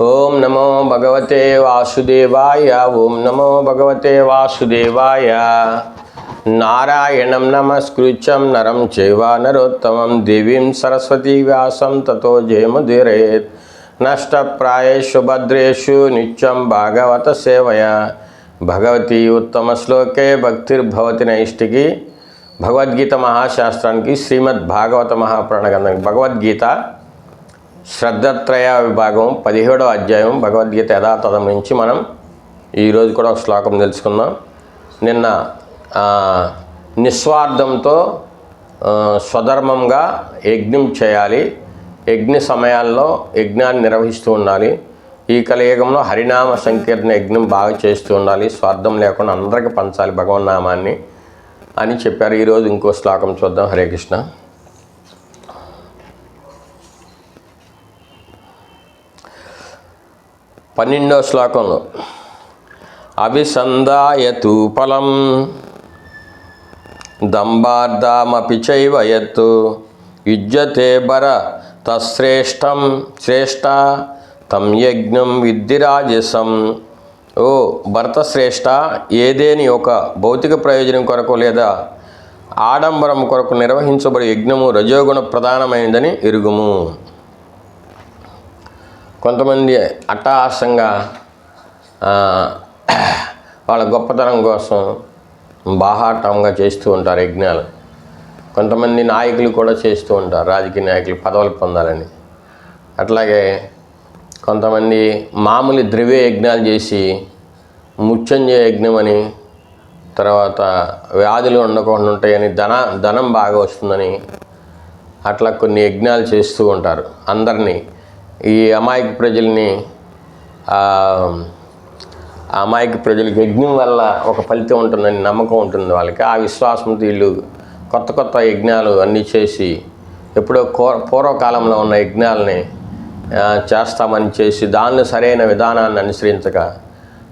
ఓం నమో భగవతే వాసుదేవాయ ఓం నమో భగవతే వాసుదేవాయ. నారాయణం నమస్కృత్యం నరం చైవ నరోత్తమం దేవీం సరస్వతీ వ్యాసం తతో జయముదిరేత్. నష్టప్రాయేషు భద్రేషు నిత్యం భాగవత సేవయ. భగవతి ఉత్తమ శ్లోకే భక్తిర్భవతి నైష్టికి. భగవద్గీత మహాశాస్త్రానికి శ్రీమద్ భాగవత మహాప్రాణగంధానికి భగవద్గీత శ్రద్ధత్రయ విభాగం పదిహేడో అధ్యాయం భగవద్గీత యథాతథం నుంచి మనం ఈరోజు కూడా ఒక శ్లోకం తెలుసుకుందాం. నిన్న నిస్వార్థంతో స్వధర్మంగా యజ్ఞం చేయాలి. యజ్ఞ సమయాల్లో యజ్ఞాన్ని నిర్వహిస్తూ ఉండాలి. ఈ కలియుగంలో హరినామ సంకీర్ణ యజ్ఞం బాగా చేస్తూ ఉండాలి. స్వార్థం లేకుండా అందరికీ పంచాలి భగవన్నామాన్ని అని చెప్పారు. ఈరోజు ఇంకో శ్లోకం చూద్దాం. హరే కృష్ణ. పన్నెండో శ్లోకంలో. అభిసందాయతు ఫలం దంబార్దామపి చైవయత్తు యుజ్యతే బర తశ్రేష్టం శ్రేష్ట తం యజ్ఞం విద్ధిరాజసం ఓ భర్త శ్రేష్ట ఏదేని ఒక భౌతిక ప్రయోజనం కొరకు లేదా ఆడంబరం కొరకు నిర్వహించబడే యజ్ఞము రజోగుణ ప్రధానమైనదని ఎరుగుము. కొంతమంది అట్టహాసంగా వాళ్ళ గొప్పతనం కోసం బాహాటంగా చేస్తూ ఉంటారు యజ్ఞాలు. కొంతమంది నాయకులు కూడా చేస్తూ ఉంటారు రాజకీయ నాయకులు పదవులు పొందాలని. అట్లాగే కొంతమంది మామూలు ద్రవ్య యజ్ఞాలు చేసి ముచ్చంజయ యజ్ఞం అని తర్వాత వ్యాధులు ఉండకుండా ఉంటాయని ధన ధనం బాగా వస్తుందని అట్లా కొన్ని యజ్ఞాలు చేస్తూ ఉంటారు అందరినీ. ఈ అమాయక ప్రజల్ని అమాయక ప్రజలకు యజ్ఞం వల్ల ఒక ఫలితం ఉంటుందని నమ్మకం ఉంటుంది వాళ్ళకి. ఆ విశ్వాసంతో వీళ్ళు కొత్త కొత్త యజ్ఞాలు అన్నీ చేసి ఎప్పుడో కో పూర్వకాలంలో ఉన్న యజ్ఞాలని చేస్తామని చేసి దాన్ని సరైన విధానాన్ని అనుసరించక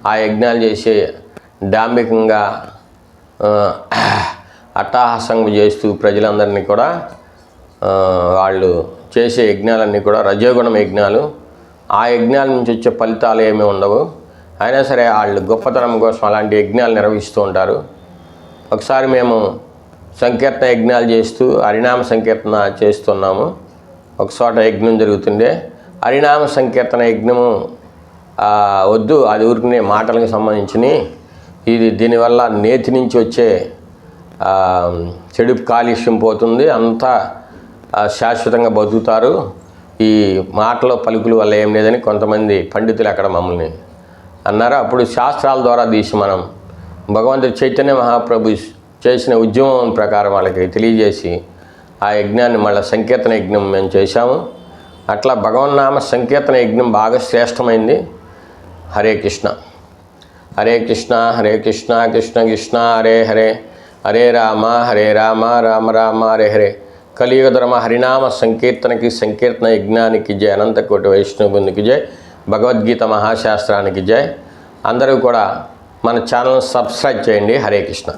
ఆ యజ్ఞాలు చేసి డాంబికంగా అట్టహాసంగా చేస్తూ ప్రజలందరినీ కూడా వాళ్ళు చేసే యజ్ఞాలన్నీ కూడా రజోగుణం యజ్ఞాలు. ఆ యజ్ఞాల నుంచి వచ్చే ఫలితాలు ఏమీ ఉండవు. అయినా సరే వాళ్ళు గొప్పతనం కోసం అలాంటి యజ్ఞాలు నిర్వహిస్తూ ఉంటారు. ఒకసారి మేము సంకీర్తన యజ్ఞాలు చేస్తూ హరినామ సంకీర్తన చేస్తున్నాము. ఒక చోట యజ్ఞం జరుగుతుండే. హరినామ సంకీర్తన యజ్ఞము వద్దు అది ఊరికనే మాటలకు సంబంధించినవి. ఇది దీనివల్ల నేతి నుంచి వచ్చే చెడు కాలుష్యం పోతుంది. అంతా శాశ్వతంగా బతుకుతారు. ఈ మాటల పలుకుల వల్ల ఏం లేదని కొంతమంది పండితులు అక్కడ మమ్మల్ని అన్నారు? అప్పుడు శాస్త్రాల ద్వారా తీసి మనం భగవంతుడు చైతన్య మహాప్రభు చేసిన ఉద్యమం ప్రకారం వాళ్ళకి తెలియజేసి ఆ యజ్ఞాన్ని మళ్ళీ సంకీర్తన యజ్ఞం మేము చేశాము. అట్లా భగవన్నామ సంకీర్తన యజ్ఞం బాగా శ్రేష్టమైంది. హరే కృష్ణ. హరే కృష్ణ హరే కృష్ణ కృష్ణ కృష్ణ హరే హరే. హరే రామ హరే రామ రామ రామ హరే హరే. కలియుగధర్మ హరినామ సంకీర్తనకి సంకీర్తన యజ్ఞానికి జయ అనంతకోటి వైష్ణవునికి జయ భగవద్గీత మహాశాస్త్రానికి జయ అందరూ కూడా మన ఛానల్ సబ్స్క్రైబ్ చేయండి. హరే కృష్ణ.